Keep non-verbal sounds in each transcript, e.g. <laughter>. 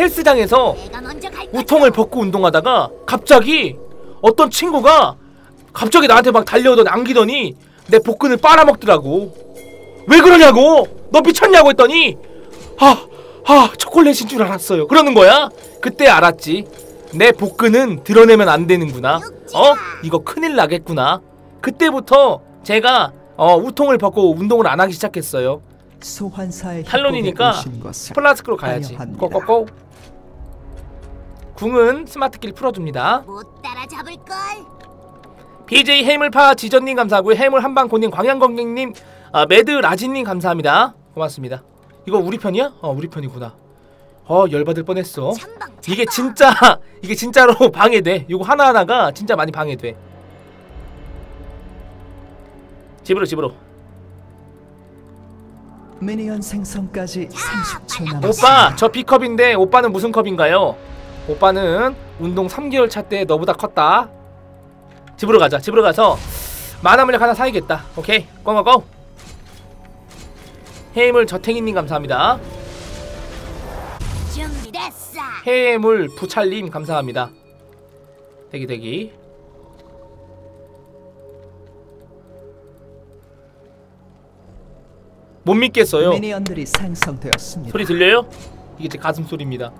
헬스장에서 우통을 벗고 운동하다가 갑자기 어떤 친구가 갑자기 나한테 막 달려오더니 안기더니 내 복근을 빨아먹더라고. 왜 그러냐고! 너 미쳤냐고 했더니 아, 아 초콜릿인 줄 알았어요. 그러는 거야? 그때 알았지. 내 복근은 드러내면 안 되는구나. 어? 이거 큰일 나겠구나. 그때부터 제가 어, 우통을 벗고 운동을 안 하기 시작했어요. 탈론이니까 플라스크로 가야지. 고고고 궁은 스마트킬 풀어줍니다 못 따라잡을 걸. BJ 해물파 지전님 감사하고요 해물 한방고님 광양건객님 아, 매드 라진님 감사합니다 고맙습니다 이거 우리 편이야? 어 우리 편이구나 어 열받을 뻔했어 이게 진짜 <laughs> 이게 진짜로 <laughs> 방해돼 이거 하나하나가 진짜 많이 방해돼 집으로 집으로 미니언 생성까지 30초 빨라. 남았습니다. 오빠 저 B컵인데 오빠는 무슨 컵인가요? 오빠는 운동 3개월 차 때 너보다 컸다. 집으로 가자. 집으로 가서 만화 물약 하나 사야겠다. 오케이. 고고고. 해물 저탱이님 감사합니다. 준비됐어. 해물 부찰님 감사합니다. 대기 대기. 못 믿겠어요. 미니언들이. 소리 들려요? 이게 제 가슴 소리입니다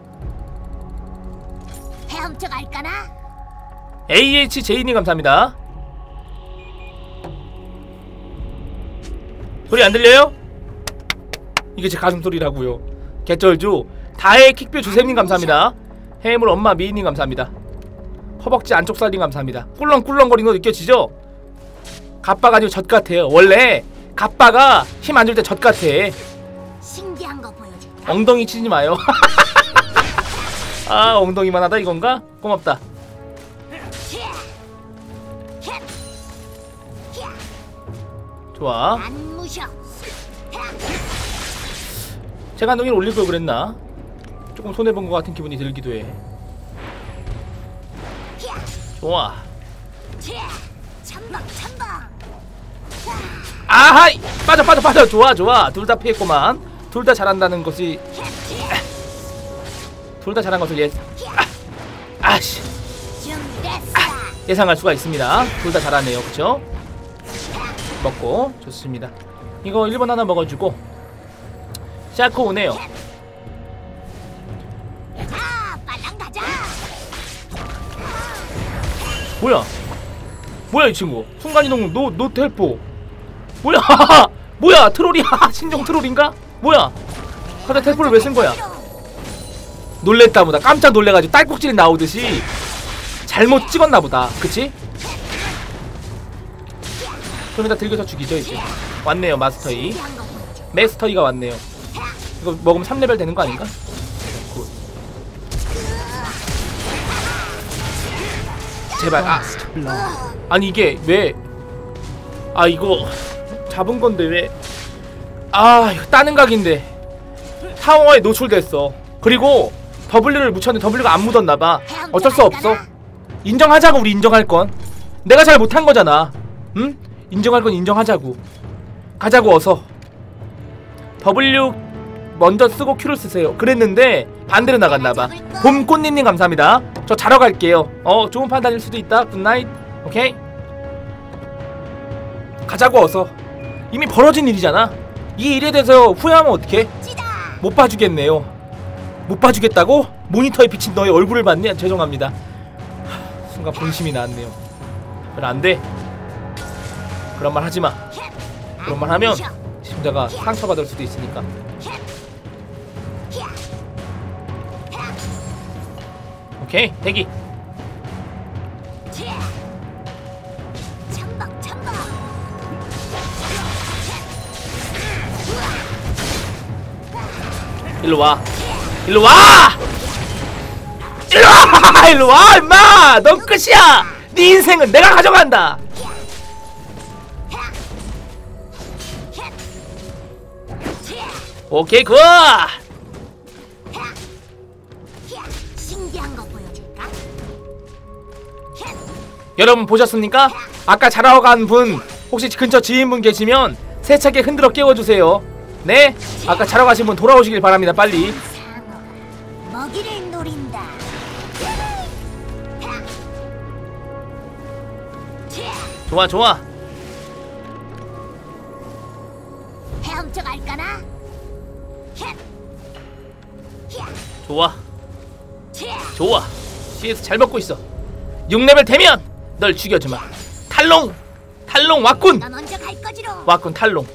헤엄쳐 갈까나? AHJ님 감사합니다. 소리 안 들려요? 이게 제 가슴 소리라고요. 개쩔죠? 다해 킥뷰 주세님 감사합니다. 해물 엄마 미인님 감사합니다. 허벅지 안쪽 살림 감사합니다. 꿀렁꿀렁거리는 거 느껴지죠? 갑바가 아니고 젖 같아요. 원래 갑바가 힘 안 줄 때 젖 같아. 신기한 거 보여줄까? 엉덩이 치지 마요. <laughs> 아 엉덩이만 하다 이건가? 고맙다. 좋아. 제가 한동일 올릴 걸 그랬나? 조금 손해 본 것 같은 기분이 들기도 해. 좋아. 아하이 빠져 빠져 빠져 좋아 좋아 둘 다 피했구만. 둘 다 잘한다는 것이. 둘 다 잘한 것을 예 아, 아씨 준비됐어. 예상할 수가 있습니다. 둘 다 잘하네요, 그렇죠? 먹고 좋습니다. 이거 1번 하나 먹어주고 샤코 오네요. 아. 뭐야? 뭐야 이 친구? 순간이동 노 노 텔포. 뭐야? <laughs> 뭐야 트롤이야? <laughs> 신종 트롤인가? 뭐야? 근데 텔포를 왜 쓴 거야? 놀랬다 보다. 깜짝 놀래가지고 딸꾹질 나오듯이 잘못 찍었나 보다. 그치? 좀 이따 들고서 죽이죠 이제. 왔네요 마스터이? 메스터이가 왔네요. 이거 먹으면 3레벨 되는 거 아닌가? 굿. 제발 아. 아니 이게 왜? 아 이거 잡은 건데 왜? 아 이거 따는 각인데. 타워에 노출됐어. 그리고 W를 묻혔는데 W가 안 묻었나봐. 어쩔 수 없어. 인정하자고 우리 인정할 건. 내가 잘 못한 거잖아. 응? 인정할 건 인정하자고. 가자고 어서. W 먼저 쓰고 Q를 쓰세요. 그랬는데 반대로 나갔나봐. 봄꽃님님 감사합니다. 저 자러 갈게요. 어 좋은 판단일 수도 있다. 굿나잇 오케이? 가자고 어서. 이미 벌어진 일이잖아. 이 일에 대해서 후회하면 어떡해. 못 봐주겠네요 못 봐주겠다고? 모니터에 비친 너의 얼굴을 봤네? 죄송합니다 하, 순간 본심이 나왔네요 그럼 안돼 그런 말 하지마 그런 말 하면 심자가 상처받을 수도 있으니까 오케이 대기 치아. 천방 천방. 일로 와. 일로 와! 일로 와! 일로 와, 임마! 넌 끝이야! 네 인생은 내가 가져간다! 오케이, 굿! 여러분 보셨습니까? 아까 자러 간 분, 혹시 근처 지인분 계시면 세차게 흔들어 깨워주세요. 네? 아까 자러 가신 분 돌아오시길 바랍니다, 빨리. 여기를 노린다. 좋아 좋아 헤엄쳐 갈까나? 좋아 치! 좋아 CS 잘 먹고 있어 6레벨 되면 널 죽여주마 탈롱 탈롱 왔군. 왔군 탈롱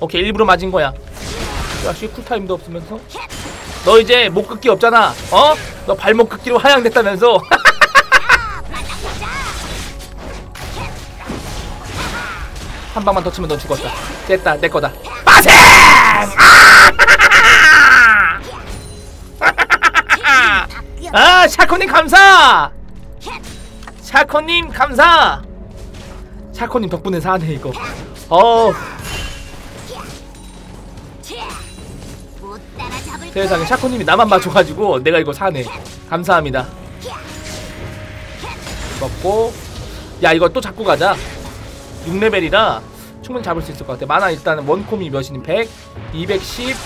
오케이 일부러 맞은 거야 야씨 쿨타임도 없으면서 헷! 너 이제 목 긋기 없잖아 어? 너 발목 긋기로 하향됐다면서. <laughs> 한 방만 더 치면 넌 죽었다 됐다 내 거다 빠생 <laughs> 아! 샤코님 감사 헷! 샤코님 감사 샤코님 덕분에 사네 이거 어 세상에 샤코님이 나만 맞춰가지고 내가 이거 사네. 감사합니다. 먹고. 야 이거 또 잡고 가자. 6레벨이라 충분히 잡을 수 있을 것 같아. 만화 일단은 원콤이 몇이니? 100 210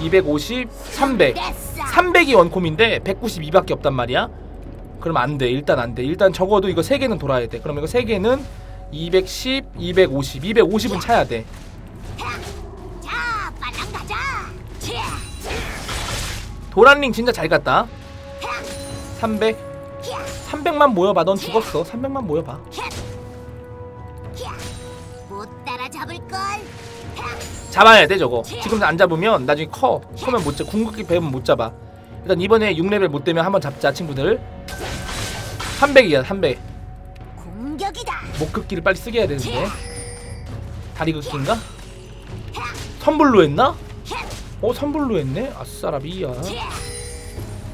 250 300 됐어. 300이 원콤인데 192밖에 없단 말이야. 그럼 안돼. 일단 안돼. 일단 적어도 이거 3개는 돌아야 돼. 그럼 이거 3개는 210 250 250은 차야 돼! 도란링 진짜 잘 갔다 300 히야! 300만 모여봐 넌 죽었어 300만 모여봐 히야! 못 따라잡을 걸. 잡아야 돼 저거 지금 안 잡으면 나중에 커 커면 못 잡, 궁극기 배우면 못 잡아 일단 이번에 6레벨 못 되면 한번 잡자 친구들 300이야 300 공격이다. 목극기를 빨리 쓰게 해야 되는데 다리 긋기인가? 선불로 했나? 어 선불로 했네? 아싸라비야 치!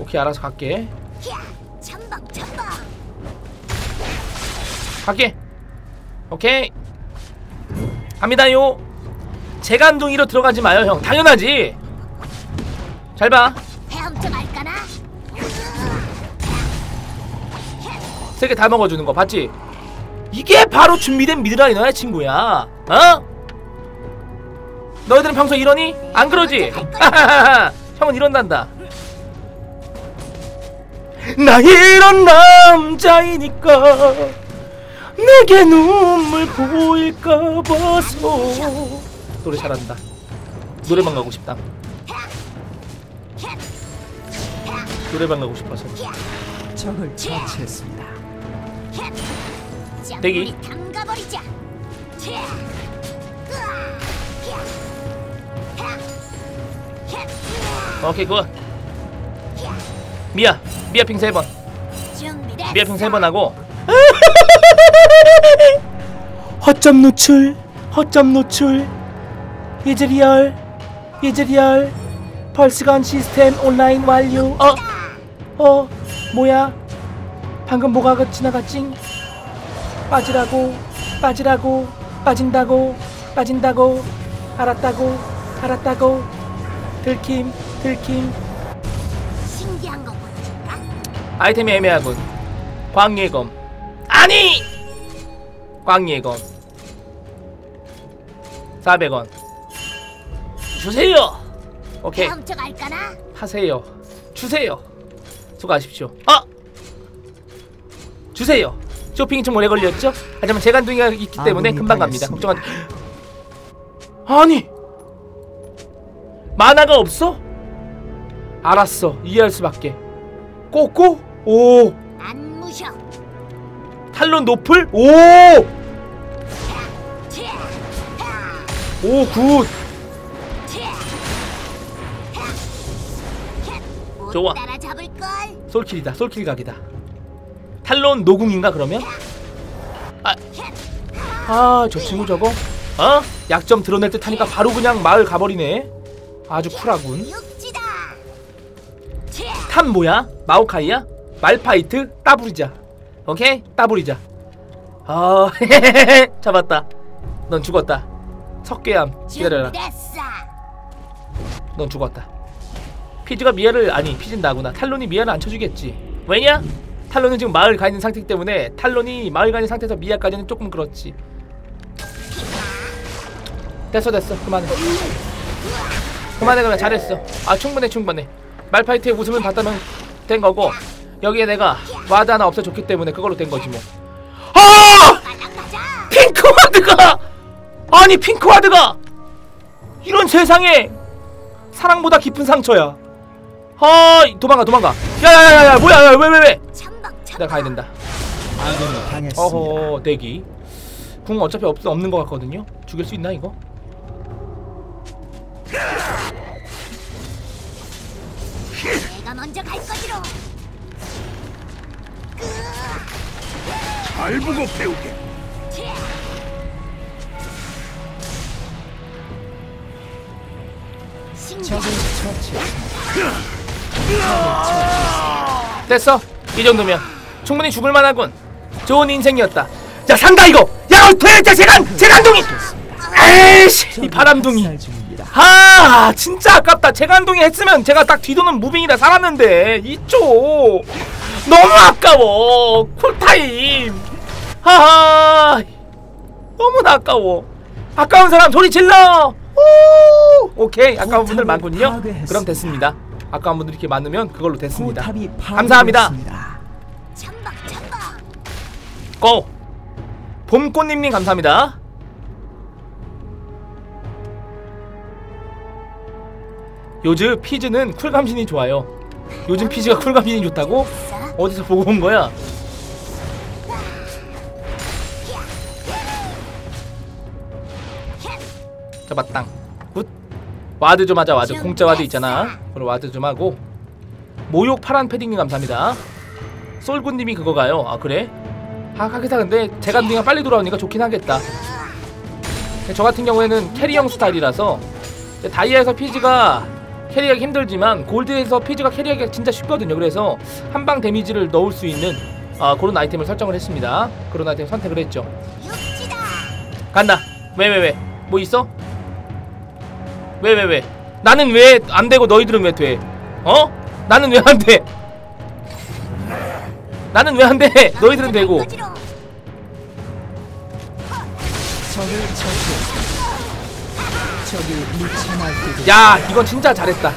오케이 알아서 갈게. 갈게 오케이 갑니다요 재간둥이로 들어가지 마요 형 당연하지 잘봐 헤엄쳐 갈까나? 세개 다 먹어주는 거 봤지? 이게 바로 준비된 미드라이너야 친구야 어? 너희들은 평소에 이러니? 안 그러지? <laughs> 형은 이런단다 나 이런 남자이니까 내게 눈물 보일까 봐서 노래 잘한다 노래방 가고 싶다 노래방 가고 싶어서 적을 처치했습니다. 대기. 담가버리자. 오케이 굿 미야 미야 핑 세번. 미아 핑세 번 하고 <laughs> 허점 노출 허점 노출 이즈리얼 이즈리얼 펄스건 시스템 온라인 완료 어? 어? 뭐야? 방금 뭐가 그 지나갔지? 빠지라고 빠지라고 빠진다고 빠진다고 알았다고 알았다고 들킴 들킴 신기한 거 보여줄까? 아이템이 애매하군. 광예검. 아니! 광예검. 400원. 주세요! 오케이. 헤엄쳐 갈까나? 하세요. 주세요. 수고하십시오. 아! 주세요. 쇼핑이 좀 오래 걸렸죠? 하지만 재간둥이가 있기 때문에 아군이 금방 갑니다. 걱정하지. 아니! 만화가 없어? 알았어. 이해할 수밖에. 꼬꼬? 오! 안 무셔. 탈론 노플? 오! 오, 굿! 좋아. 솔킬이다. 솔킬 각이다. 탈론 노궁인가 그러면? 아, 아, 저 친구 저거? 어? 약점 드러낼 듯 하니까 바로 그냥 마을 가버리네. 아주 쿨하군. 탑 뭐야? 마오카이야? 말파이트? 따부리자. 오케이? 따부리자. 아, <laughs> 잡았다. 넌 죽었다. 석괴암. 기다려라. 넌 죽었다. 피즈가 미아를 아니 피진다구나. 탈론이 미아를 안 쳐주겠지. 왜냐? 탈론은 지금 마을 가 있는 상태이기 때문에 탈론이 마을 가 있는 상태에서 미아까지는 조금 그렇지. 됐어 됐어 그만해. 그만해 그만 잘했어. 아 충분해 충분해. 말파이트의 웃음을 봤다면 된 거고 여기에 내가 와드 하나 없애줬기 때문에 그걸로 된 거지 뭐 아! 빨랑 가자. 핑크 와드가 아니 핑크 와드가 이런 세상에 사랑보다 깊은 상처야 아 도망가 도망가 야야야야 뭐야 왜왜 왜. 내가 가야 된다. 어허 대기 궁 어차피 없, 없는 것 같거든요 죽일 수 있나 이거? 내가 먼저 갈 거지로. 잘 보고 배우게. 적을. 됐어. 이 정도면 충분히 죽을 만하군. 좋은 인생이었다. 자 산다 이거. 야 도대체 재간 재간둥이. 에이씨 이 바람둥이 살 중입니다. 아 진짜 아깝다. 재간둥이 했으면 제가 딱 뒤도는 무빙이라 살았는데 이쪽. 너무 아까워. 쿨타임. 하하. 너무나 아까워. 아까운 사람 소리 질러. 오! 오케이 아까운 분들 많군요. 파괴했습니다. 그럼 됐습니다. 아까운 분들이 이렇게 많으면 그걸로 됐습니다. 감사합니다. 고! 봄꽃님님 감사합니다 요즘 피즈는 쿨감신이 좋아요 요즘 피즈가 쿨감신이 좋다고? 싸. 어디서 보고 온 거야? 잡았당 굿 와드 좀 하자 와드 공짜 와드 있잖아 그럼 와드 좀 하고 모욕 파란 패딩님 감사합니다 솔군님이 그거 가요 아 그래? 아 하겠다 근데 재간둥이가 빨리 돌아오니까 좋긴 하겠다 저 같은 경우에는 캐리형 스타일이라서 다이아에서 피지가 캐리하기 힘들지만 골드에서 피지가 캐리하기가 진짜 쉽거든요 그래서 한방 데미지를 넣을 수 있는 아, 그런 아이템을 설정을 했습니다 그런 아이템 선택을 했죠. 간다 왜왜왜 뭐 있어? 왜왜왜 나는 왜 안 되고 너희들은 왜 돼? 어? 나는 왜 안 돼? 나는 왜 안 돼? 너희들은 되고 야 이건 진짜 잘했다.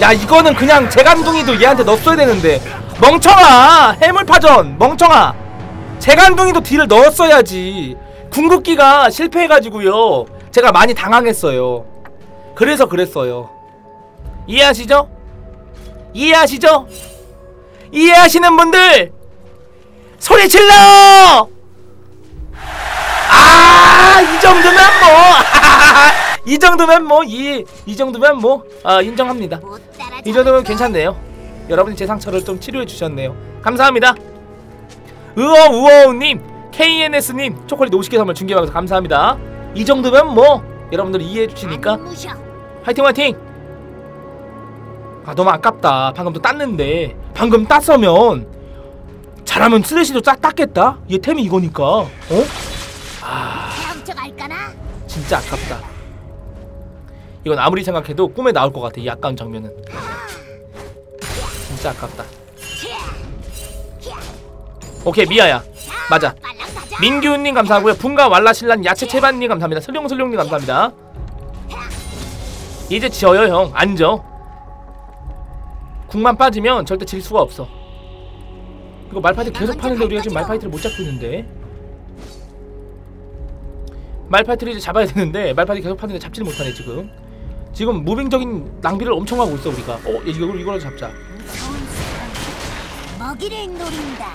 야 이거는 그냥 재간둥이도 얘한테 넣었어야 되는데. 멍청아! 해물파전! 멍청아! 재간둥이도 딜을 넣었어야지. 궁극기가 실패해가지고요. 제가 많이 당황했어요. 그래서 그랬어요. 이해하시죠? 이해하시죠? 이해하시는 분들! 소리 질러! 아, 이 정도면 뭐, <laughs> 이 정도면 뭐, 이, 이 정도면 뭐, 아, 인정합니다. 이 정도면 괜찮네요. 여러분이 제 상처를 좀 치료해 주셨네요. 감사합니다. 으어 우어우님, KNS님, 초콜릿 50개 선물 중계방에서 감사합니다. 이 정도면 뭐, 여러분들 이해해 주시니까. 화이팅 화이팅! 아 너무 아깝다. 방금 또 땄는데 방금 땄으면 잘하면 쓰레쉬도 딱 땄겠다. 얘 템이 이거니까. 어? 헤 갈까나? 진짜 아깝다. 이건 아무리 생각해도 꿈에 나올 것 같아. 이 아까운 장면은. 진짜 아깝다. 오케이 미아야. 맞아. 민규님 감사하고요. 분가 왈라신란 야채 채반님 감사합니다. 슬룡슬룡님 감사합니다. 이제 지어요 형. 안 져. 궁만 빠지면 절대 질 수가 없어. 이거 말파이트 계속 파는데 우리가 지금 말파이트를 못 잡고 있는데. 말파이트를 이제 잡아야 되는데 말파이트 계속 파는데 잡지를 못하네 지금. 지금 무빙적인 낭비를 엄청 하고 있어 우리가. 어 이거 이거라도 잡자. 먹이를 노린다.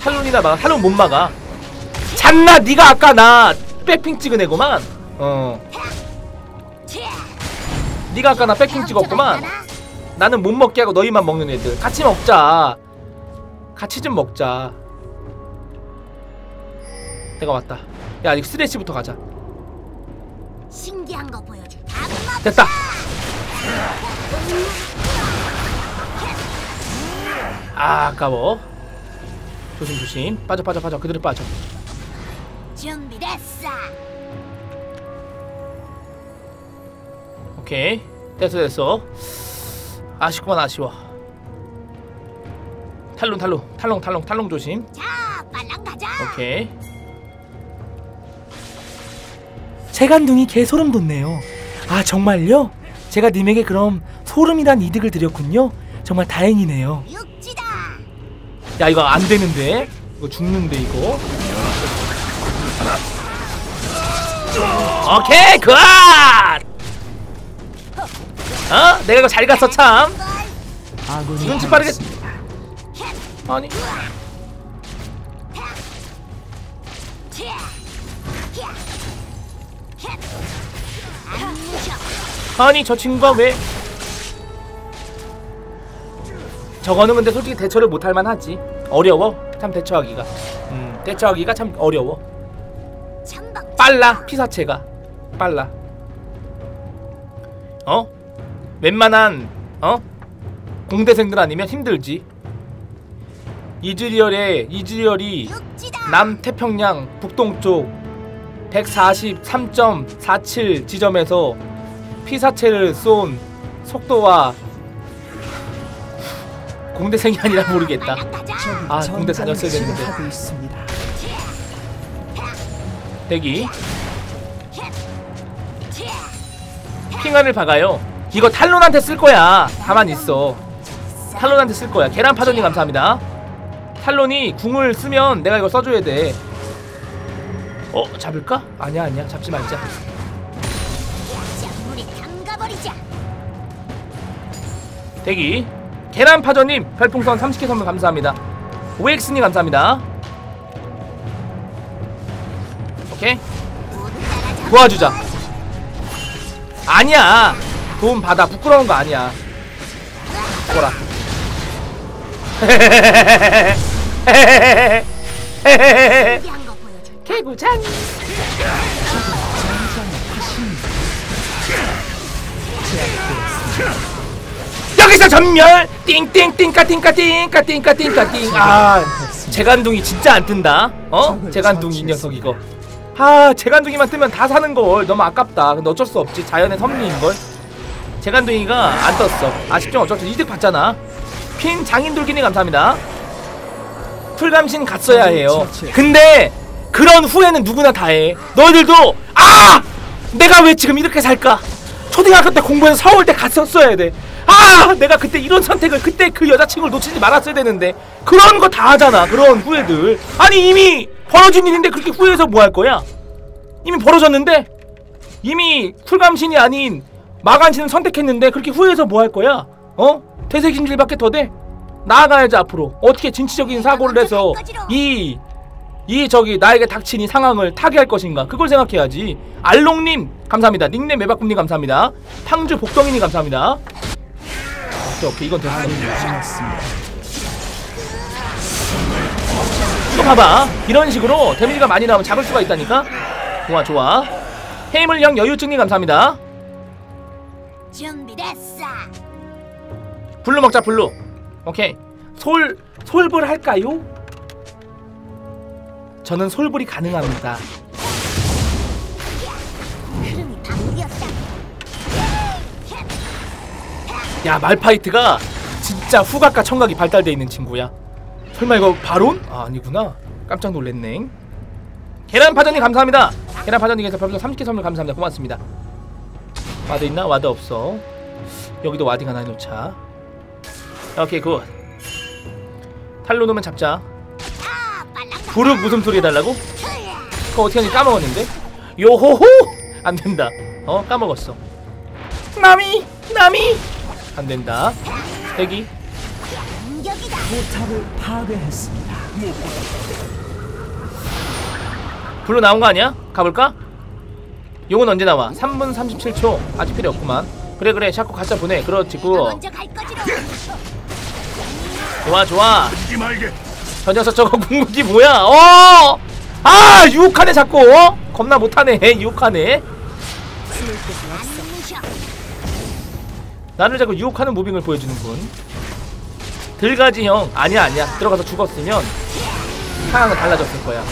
탈론이나 막아. 탈론 못 막아. 잔나 네가 아까 나 백핑 찍은 애구만. 어. 네가 아까 나 백핑 찍었구만. 나는 못 먹게 하고 너희만 먹는 애들. 같이 먹자. 같이 좀 먹자. 내가 왔다. 야, 이거 스레시부터 가자. 신기한 거 보여줄. 됐다. 아, 아까워. 조심 조심. 빠져 빠져 빠져. 그대로 빠져. 준비됐어. 오케이. 됐어 됐어. 아쉽구만 아쉬워. 탈론 탈론 탈론 탈론 탈론 조심. 자, 빨랑 가자. 오케이. 재간둥이 개 소름 돋네요. 아 정말요? 제가 님에게 그럼 소름이란 이득을 드렸군요. 정말 다행이네요. 육지다. 야 이거 안 되는데 이거 죽는데 이거 오케이 굿! 어? 내가 이거 잘 갔어 참 눈치 빠르게. 아니 아니 저 친구가 왜? 저거는 근데 솔직히 대처를 못할 만하지. 어려워. 참 대처하기가. 음 대처하기가 참 어려워. 빨라 피사체가. 빨라. 어? 웬만한 어? 공대생들 아니면 힘들지. 이즈리얼의 이즈리얼이. 남태평양 북동쪽 143.47 지점에서 피사체를 쏜 속도와 공대생이 아니라 모르겠다. 아, 군대 전장을 다녔어야 있습니다. 대기. 핑안을 박아요. 이거 탈론한테 쓸 거야. 가만 있어. 탈론한테 쓸 거야. 계란 파전님 감사합니다. 탈론이 궁을 쓰면 내가 이거 써줘야 돼. 어 잡을까? 아니야 아니야 잡지 말자. 대기 계란 파전님 별풍선 30개 선물 감사합니다. 오엑스님 감사합니다. 오케이 도와주자. 걸. 아니야 도움 받아 부끄러운 거 아니야. 죽어라. <laughs> <laughs> 개구장. 전멸! 띵띵 띵까 띵까 띵까 띵까 띵까 띵아 재간둥이 진짜 안 뜬다. 어? 재간둥이 이 녀석 이거. 아 재간둥이만 뜨면 다 사는 걸. 너무 아깝다. 근데 어쩔 수 없지. 자연의 섭리인 걸. 재간둥이가 안 떴어. 아쉽지만 어쩔 수 이득 봤잖아. 핀 장인 돌기님 감사합니다. 풀감신 갔어야 해요. 근데 그런 후회는 누구나 다해. 너희들도 아! 내가 왜 지금 이렇게 살까? 초등학교 때 공부해서 서울 때 갔었어야 돼. 아, 내가 그때 이런 선택을 그때 그 여자친구를 놓치지 말았어야 되는데 그런 거 다 하잖아. 그런 후회들. 아니 이미 벌어진 일인데 그렇게 후회해서 뭐 할 거야? 이미 벌어졌는데 이미 쿨감신이 아닌 마간신을 선택했는데 그렇게 후회해서 뭐 할 거야? 어? 퇴색심질밖에 더 돼? 나아가야지 앞으로 어떻게 진취적인 사고를 해서 이이 저기 나에게 닥친 이 상황을 타개할 것인가 그걸 생각해야지 알롱님 감사합니다 닉네임 매박꿈님 감사합니다 팡주 복덩이님 감사합니다 오케이 오케이 이건 됐어. 또 봐봐. 이런 식으로 데미지가 많이 나오면 잡을 수가 있다니까? 좋아 좋아. 해물형 여유증님 감사합니다. 준비됐어. 블루 먹자 블루. 오케이. 솔 솔불 할까요? 저는 솔불이 가능합니다 야 말파이트가 진짜 후각과 청각이 발달돼 있는 친구야. 설마 이거 바론? 아 아니구나. 깜짝 놀랐네. 계란 파전님 감사합니다. 계란 파전님께서 별풍선 30개 선물 감사합니다. 고맙습니다. 와드 있나? 와드 없어. 여기도 와딩 하나 놓자. 오케이 굿. 탈로 놓으면 잡자. 부르 무슨 소리 해달라고? 그거 어떻게 하는지 까먹었는데? 요호호! 안 된다. 어 까먹었어. 나미 나미 안 된다. 대기. 포탑을 파괴했습니다. 블루 나온 거 아니야? 가볼까? 용은 언제 나와? 3분 37초 아직 필요 없구만 그래 그래 샤코 가짜 보내 그렇지 구. 좋아 좋아 저 녀석 저거 <laughs> 궁극기 뭐야 어! 아 유혹하네 자꾸 어? 겁나 못하네 <laughs> 유혹하네. 나를 자꾸 유혹하는 무빙을 보여주는군 들가지 형 아니야 아니야 들어가서 죽었으면 상황은 달라졌을 거야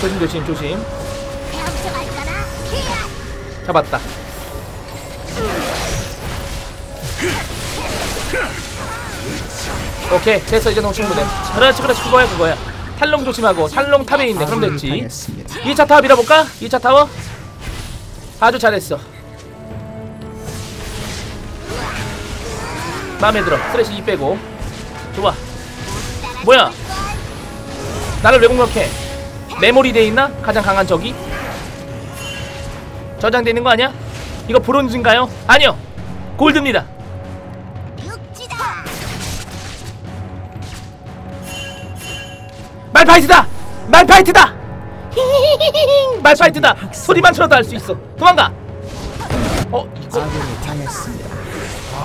조심 조심 조심. 잡았다. 오케이 됐어 이제 너무 충분해. 그렇지 그렇지 그거야 그거야. 탈롱 조심하고 탈롱 탑에 있네. 그럼 됐지. 당했습니다. 2차 타워 밀어볼까? 2차 타워? 아주 잘했어. 마음에 들어 쓰레쉬 이 빼고 좋아 뭐야 나를 왜 공격해 메모리 돼 있나 가장 강한 적이 저장돼 있는 거 아니야 이거 브론즈인가요 아니요 골드입니다. 말파이트다! 말파이트다! <laughs> 말파이트다! 소리만 들어도 알 수 있어. 도망가! 어, 이거.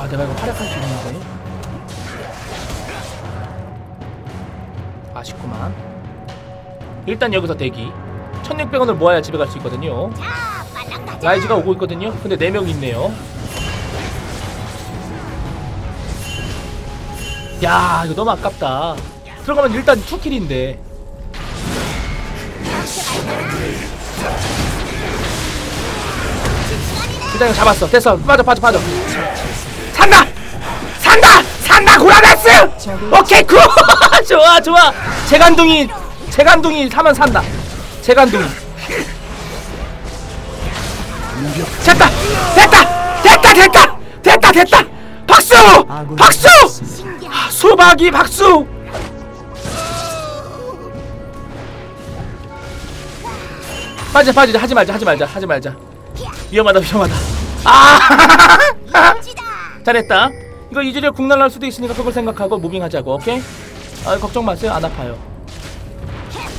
아, 내가 이거 활약할 수 있는데. 아쉽구만. 일단 여기서 대기. 1600원을 모아야 집에 갈 수 있거든요. 라이즈가 오고 있거든요. 근데 4명 있네요. 야, 이거 너무 아깝다. 들어가면 일단 2킬인데. 일단 잡았어. 됐어. 빠져, 빠져, 빠져. 산다! 산다! 산다! 고라다스! 오케이, 굿! <laughs> 좋아, 좋아. 재간둥이, 재간둥이 사면 산다. 재간둥이. 됐다! 됐다! 됐다! 됐다! 됐다! 됐다! 박수! 박수! 당했습니다. 수박이 박수! 빠져 빠지자 하지 말자 하지 말자 하지 말자 위험하다 위험하다 아. <laughs> 잘했다 이거 이즈리얼 국날 날 수도 있으니까 그걸 생각하고 무빙하자고 오케이? 아 걱정 마세요 안 아파요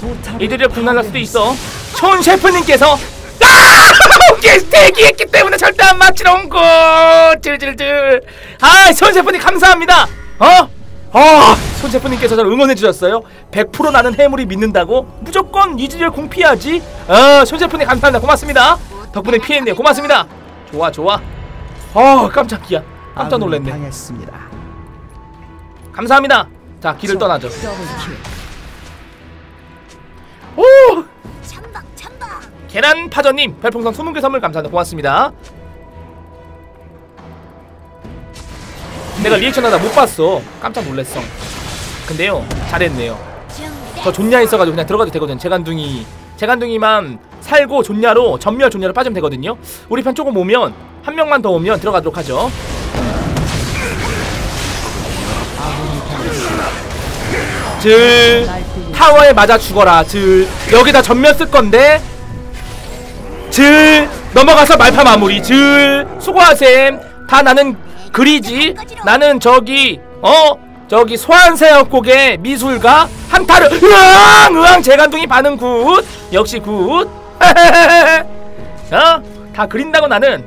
포탑을 이즈리얼 국날 날 수도 있어 촌 셰프님께서 아! <laughs> 오케이 대기했기 때문에 절대 안 맞지롱고 질질질 아손 셰프님 감사합니다 어? 어, 손 셰프님께서 저를 응원해 주셨어요. 100% 나는 해물이 믿는다고 무조건 이즈리얼 궁 피하지. 어, 손 셰프님 감사합니다. 고맙습니다. 덕분에 피했네요. 고맙습니다. 좋아, 좋아. 어, 깜짝이야. 깜짝 놀랐네. 당했습니다. 감사합니다. 자, 길을 떠나죠. 오, 참박, 참박. 계란 파전님 별풍선 20개 선물 감사합니다. 고맙습니다. 내가 리액션 하다 못 봤어. 깜짝 놀랐어. 근데요, 잘했네요. 저 존냐 있어가지고 그냥 들어가도 되거든. 재간둥이 재간둥이만 살고 존냐로 전멸 존냐로 빠지면 되거든요. 우리 편 조금 오면 한 명만 더 오면 들어가도록 하죠. 질 타워에 맞아 죽어라. 질 여기다 전멸 쓸 건데 질 넘어가서 말파 마무리. 질 수고하셈. 다 나는 그리지. 나는 저기 어 저기 소환새역곡의 미술가 한타르 으앙 으앙 재간둥이 반응 굿 역시 굿 <laughs> 어? 다 그린다고 나는